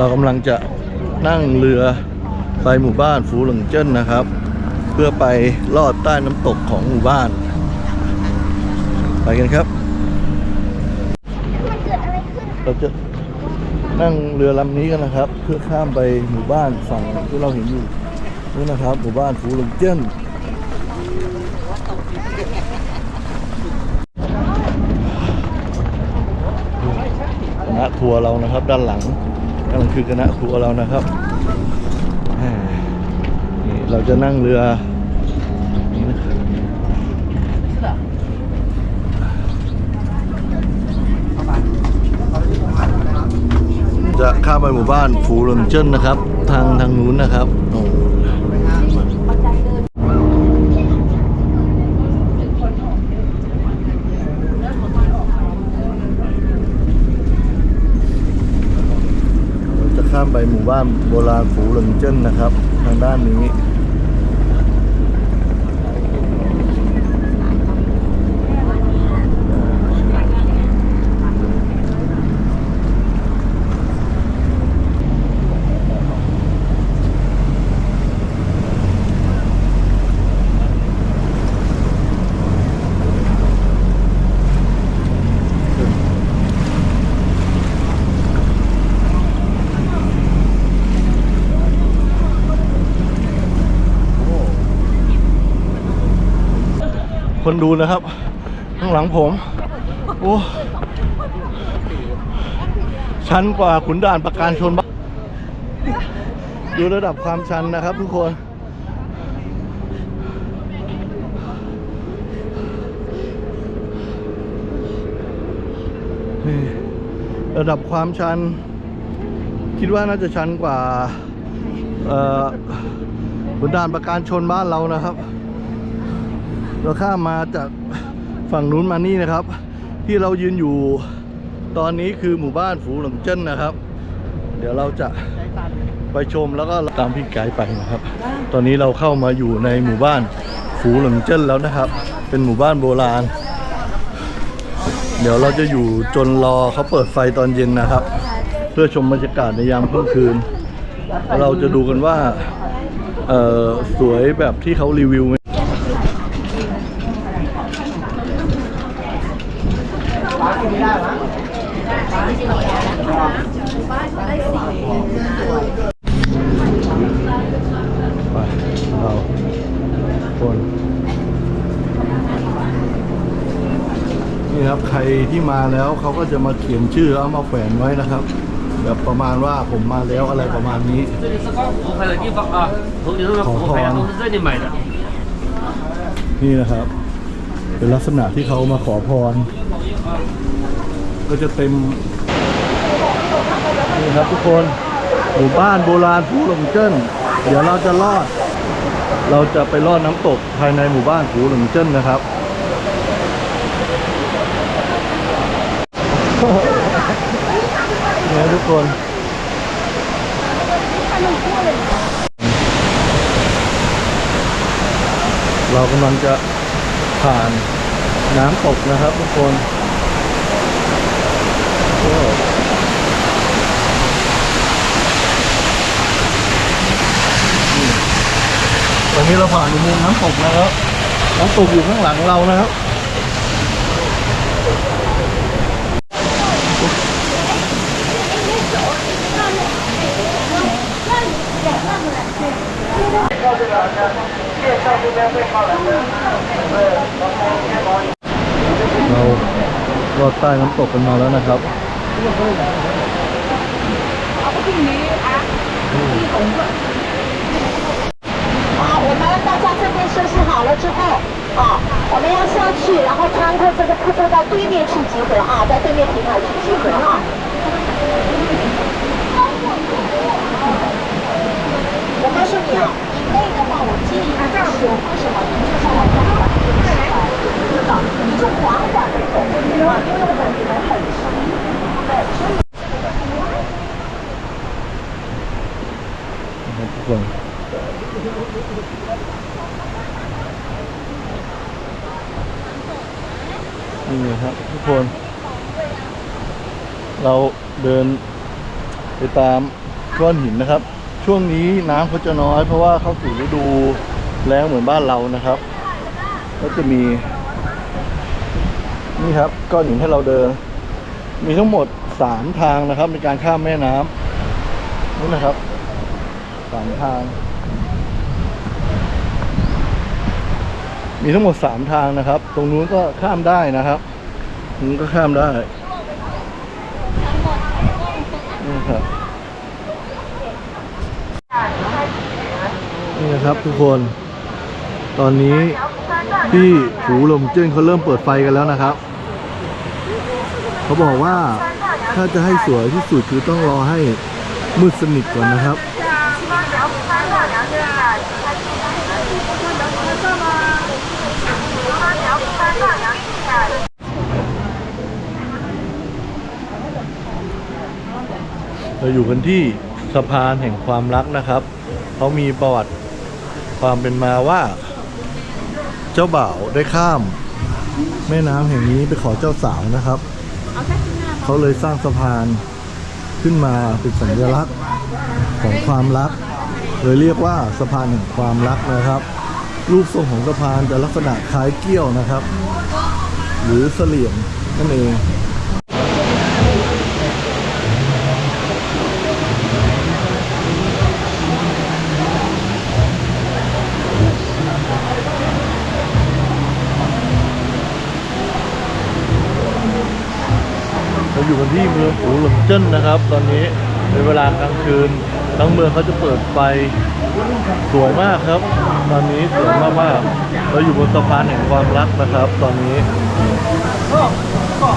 เรากำลังจะนั่งเรือไปหมู่บ้านฟูหลงเจิ้นนะครับ เพื่อไปลอดใต้น้ำตกของหมู่บ้าน ไปกันครับ เราจะนั่งเรือลำนี้กันนะครับ เพื่อข้ามไปหมู่บ้านฝั่งที่เราเห็นอยู่นี่นะครับ หมู่บ้านฟูหลงเจิ้นคณะทัวร์เรานะครับด้านหลัง นั่นคือคณะทัวร์เรานะครับนี่เราจะนั่งเรือนี่นะครับจะข้ามไปหมู่บ้านฟูหลนเจิ้นนะครับ ทางทางนู้นนะครับโอ้ เราจะ ข้ามไปหมู่บ้านโบราณฝูหลงเจิ้นนะครับ ทางด้านนี้ คนดูนะครับ ข้างหลังผม โอ้ชันกว่าขุนด่านประการชนบ้านดูระดับความชันนะครับทุกคน ระดับความชัน คิดว่าน่าจะชันกว่าขุนด่านประการชนบ้านเรานะครับ เราข้ามมาจากฝั่งนู้นมานี่นะครับ ที่เรายืนอยู่ตอนนี้คือหมู่บ้านฝูหลงเจิ้นนะครับ เดี๋ยวเราจะไปชมแล้วก็ตามพี่ไกด์ไปนะครับ ตอนนี้เราเข้ามาอยู่ในหมู่บ้านฝูหลงเจิ้นแล้วนะครับ เป็นหมู่บ้านโบราณ เดี๋ยวเราจะอยู่จนรอเขาเปิดไฟตอนเย็นนะครับ เพื่อชมบรรยากาศในยามค่ำคืน เราจะดูกันว่าสวยแบบที่เขารีวิวไหม ไป เราคนนี่ครับใครที่มาแล้วเขาก็จะมาเขียนชื่อเอามาแขวนไว้นะครับ แบบประมาณว่าผมมาแล้วอะไรประมาณนี้ 这里是刚服牌的地方啊，头顶上的服牌啊都是这里买的。 นี่นะครับ เป็นลักษณะที่เขามาขอพร ก็จะเต็มนี่ครับทุกคนหมู่บ้านโบราณภูหลงเจิ้นเดี๋ยวเราจะลอด เราจะไปลอดน้ำตกภายในหมู่บ้านภูหลงเจิ้นนะครับเนี่ยทุกคนเรากำลังจะผ่านน้ำตกนะครับทุกคนโอ้นี่ตอ นนี้เราผ่านอุโมงค์น้ำตกนะครับน้ำตกอยู่ข้างหลังเรานะครับเราลอดใต้น้ำตกกันมาแล้วนะครับ啊，我们要下去，然后穿过这个瀑布到对面去集合啊，在对面平台去集合啊。我告诉你啊，你累的话，我建议大家说，为什么？你就是我缓缓走，知道吗？你就缓缓的走，知道吗？因为我们你们很辛苦，对不对？不管。 นี่ครับทุกคน เราเดินไปตามก้อนหินนะครับ ช่วงนี้น้ำเขาจะน้อย เพราะว่าเข้าสู่ฤดูแล้งเหมือนบ้านเรานะครับ ก็จะมี นี่ครับก้อนหินให้เราเดิน มีทั้งหมดสามทางนะครับ ในการข้ามแม่น้ำนี่นะครับสามทาง มีทั้งหมดสามทางนะครับ ตรงนู้นก็ข้ามได้นะครับนู้นก็ข้ามได้นี่ครับนี่นะครับทุกคน ตอนนี้ที่ฝูหลงเจิ้นเขาเริ่มเปิดไฟกันแล้วนะครับ เขาบอกว่าถ้าจะให้สวยที่สุดคือต้องรอให้มืดสนิทก่อนนะครับ เราอยู่กันที่สะพานแห่งความรักนะครับ เขามีประวัติความเป็นมาว่า เจ้าบ่าวได้ข้าม แม่น้ำแห่งนี้ไปขอเจ้าสาวนะครับ เขาเลยสร้างสะพานขึ้นมาเป็นสัญลักษณ์ของความรัก เลยเรียกว่าสะพานแห่งความรักนะครับ รูปทรงของสะพานจะลักษณะคล้ายเกี้ยวนะครับ หรือเสลี่ยงนั่นเองเราอยู่กันที่เมืองอูหลงเจิ้นนะครับ ตอนนี้เป็นเวลากลางคืนทั้งเมืองเขาจะเปิดไฟสวยมากครับ ตอนนี้สวยมากมากๆเราอยู่บนสะพานแห่งความรักนะครับ ตอนนี้ 操操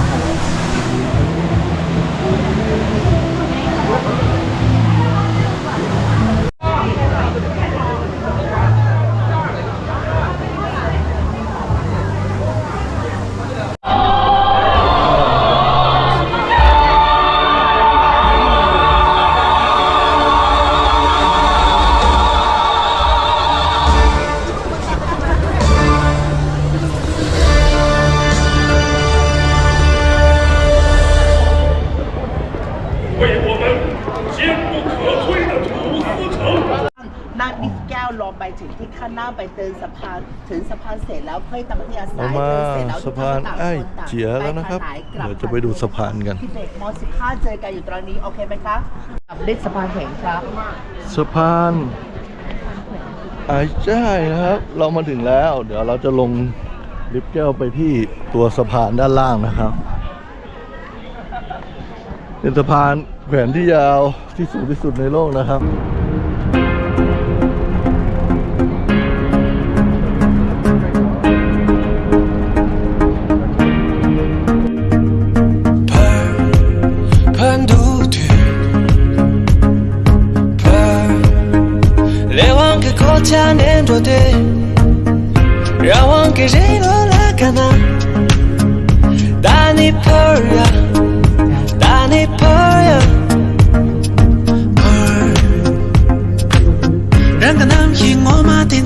ถึงสะพานเสร็จแล้วค่อยทำที่อาศัเรายมาเดินเสร็จแล้วสะพานต่งคไอ้ต่างเจียแล้วนะครับไปทางไหกลับ เดี๋ยวจะไปดูสะพานกันที่เด็กม .15 เจอกันอยู่ตรงนี้ โอเคไหมคะกับลิฟต์สะพานแห่งครับ สะพานไอ้ใช่นะครับ เรามาถึงแล้ว เดี๋ยวเราจะลงลิฟต์แก้วไปที่ตัวสะพานด้านล่างนะครับเป็นสะพานแขวนที่ยาวที่สูงที่สุดในโลกนะครับ 家连着对，让往个人罗拉干那，打你盆儿呀，打你盆儿呀，盆，让个男人我马丁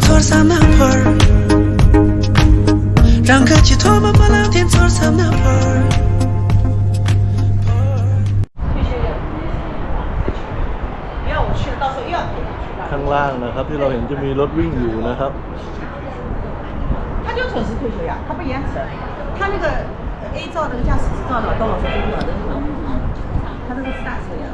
ล่างนะครับ ที่เราเห็นจะมีรถวิ่งอยู่นะครับ 他就准时退休呀，他不延迟。他那个 A 照那个驾驶执照呢，到了说这个的，他那个是大车呀。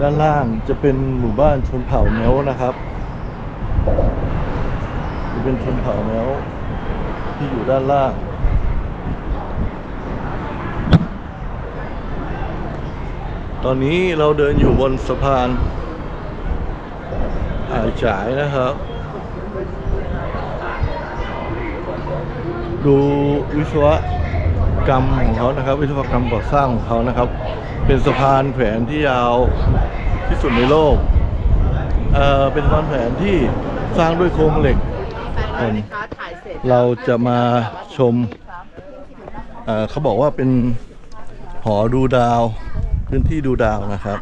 ด้านล่างจะเป็นหมู่บ้านชนเผ่าแมวนะครับ จะเป็นชนเผ่าแมวที่อยู่ด้านล่าง อนนี้เราเดินอยู่บนสะพานอ่ายจ่ายนะครับ ดูวิศวกรรมของเขานะครับ วิศวกรรมก่อสร้างของเขานะครับ เป็นสะพานแขวนที่ยาวที่สุดในโลกเอ่อเป็นสะพานแขวนที่สร้างด้วยโครงเหล็ก เราจะมาชมเเขาบอกว่าเป็นหอดูดาว พื้นที่ดูดาวนะครับ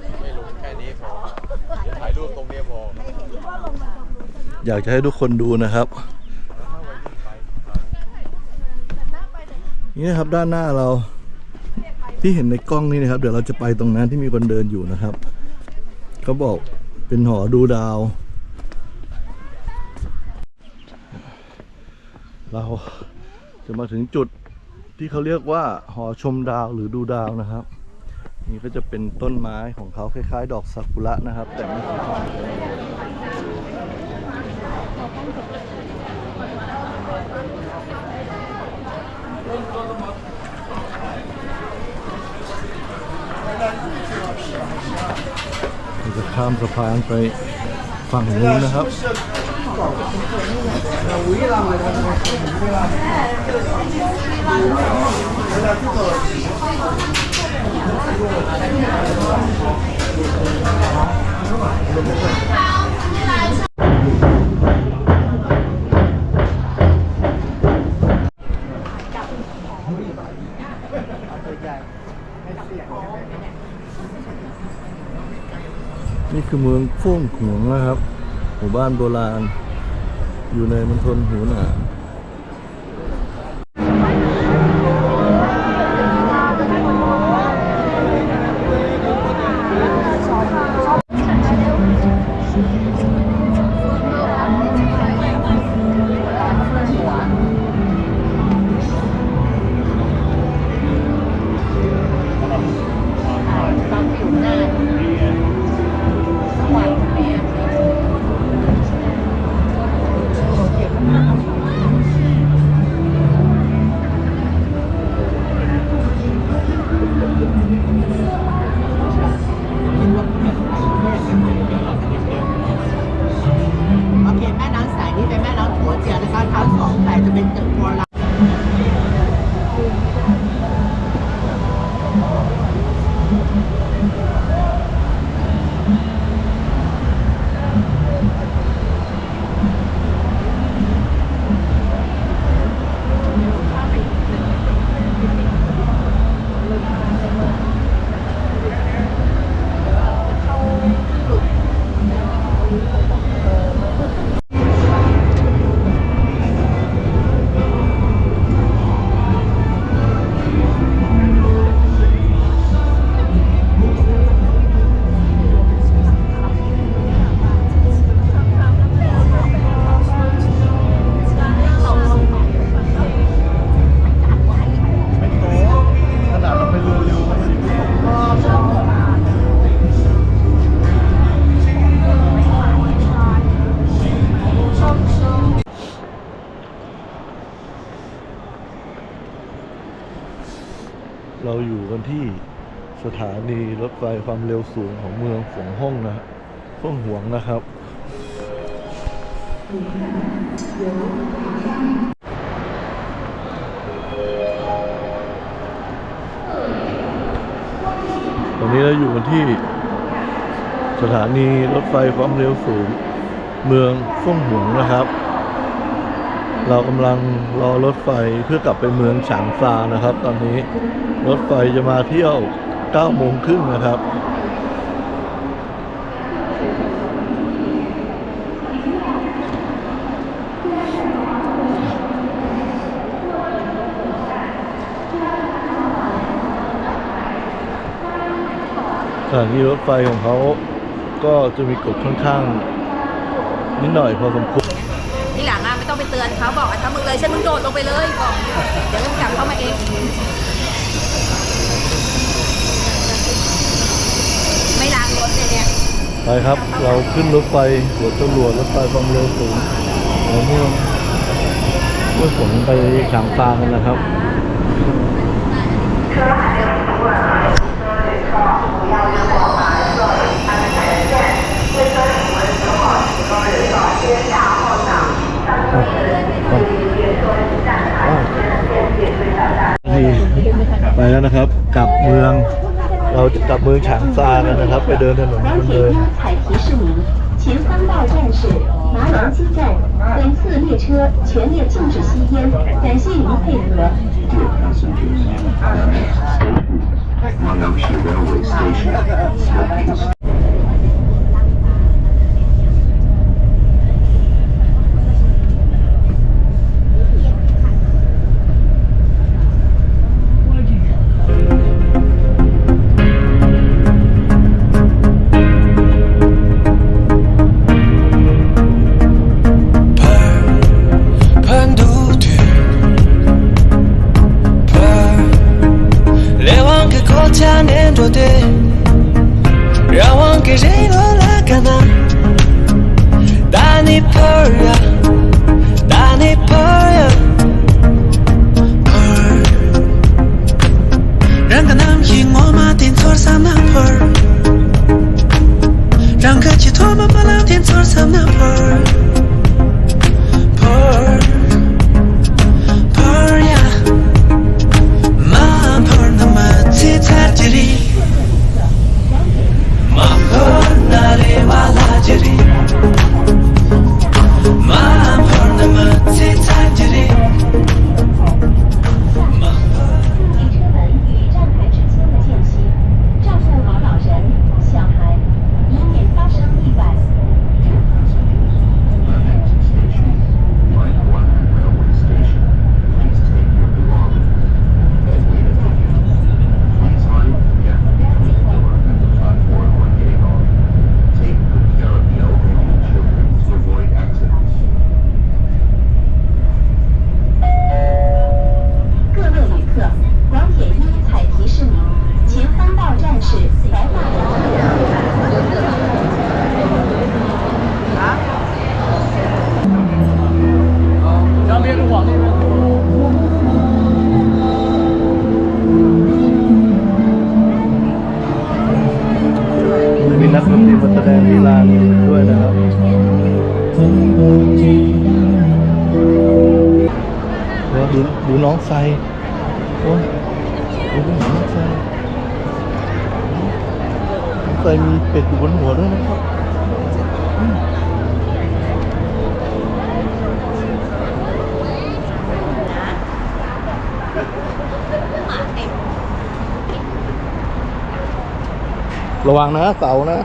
อยากจะให้ทุกคนดูนะครับนี่นะครับด้านหน้าเราที่เห็นในกล้องนี่นะครับ เดี๋ยวเราจะไปตรงนั้นที่มีคนเดินอยู่นะครับเขาบอกเป็นหอดูดาว เราจะมาถึงจุดที่เขาเรียกว่าหอชมดาวหรือดูดาวนะครับ นี่ก็จะเป็นต้นไม้ของเขาคล้ายๆ ดอกซากุระนะครับ แต่ไม่ใช่จะข้ามสะพานไปฝั่งนู้นนะครับ นี่คือเมืองโฟ่งหวงนะครับ หมู่บ้านโบราณ อยู่ในมณฑลหูหนา รถไฟความเร็วสูงของเมืองฝงห้องนะฟ่งหวงนะครับ ตอนนี้เราอยู่กันที่สถานีรถไฟความเร็วสูง เมืองฟ่งหวงนะครับ เรากำลังรอรถไฟเพื่อกลับไปเมืองฉางซานะครับ ตอนนี้รถไฟจะมาเที่ยว 9โมงครึ่งนะครับ สถานีรถไฟของเขาก็จะมีกฎค่อนข้าง นิดหน่อยพอสมควรที่หลังอะไม่ต้องไปเตือนเขาบอกอะถ้ามึงเลยฉันมึงโดดลงไปเลยบอกเดี๋ยวมึงกลับเข้ามาเอง ไม่ล้างรถเลยเนี่ย ไปครับ เราขึ้นรถไฟหัวตำรวจรถไฟความเร็วสูงของเมืองเมื่อผมไปฉางฟางกันนะครับไปแล้วนะครับ กลับเมือง เราจะกลับเมืองฉางซากันนะครับ ไปเดินถนนคนเดิน 彩提示明，前三道站是麻阳街站，本次列车全列禁止吸烟，感谢您配合。 Mangam Railway Station. 让我给解脱了，可难。大妮婆呀，大妮婆呀，婆儿。让个男人我马天早上那婆儿，让个解脱我马老天早上那婆儿，婆儿，婆儿呀，马婆那么几才吉利。Dale bala. ดูดูน้องไซโอ้ยดูน้องไซน้องไซมีเป็ดอยู่บนหัวด้วยนะครับระวังนะเสานะ